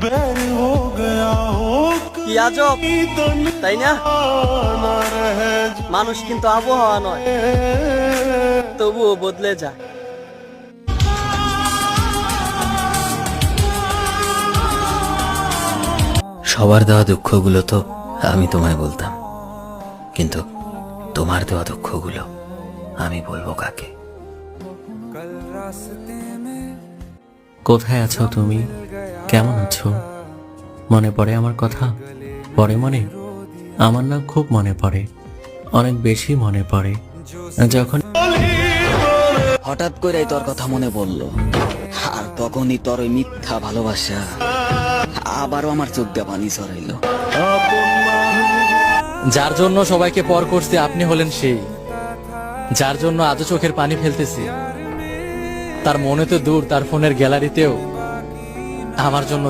बैर हो गया हो কি আজব তাই না ना रह মানুষ কিন্তু আবহাওয়া নয় তবুও বদলে যায় সবার দেওয়া দুঃখগুলো তো আমি তোমায় বলতাম কিন্তু তোমার দেওয়া দুঃখগুলো আমি বলবো কাকে কোথায় আছো তুমি কেমন আছো? মনে পড়ে আমার কথা? পড়ে মনে? আমার না খুব মনে পড়ে। অনেক বেশি মনে পড়ে। যখন হঠাৎ করে তোর কথা মনে পড়ল। আর তখনই তোর ওই মিথ্যা ভালোবাসা আবারও আমার চোখ দিয়ে পানি সরাইলো যার জন্য সবাইকে পর করছে আপনি হলেন সেই। যার জন্য আজও চোখের পানি ফেলতেছি। তার মনে তো দূর তার ফোনের গ্যালারিতেও আমার জন্য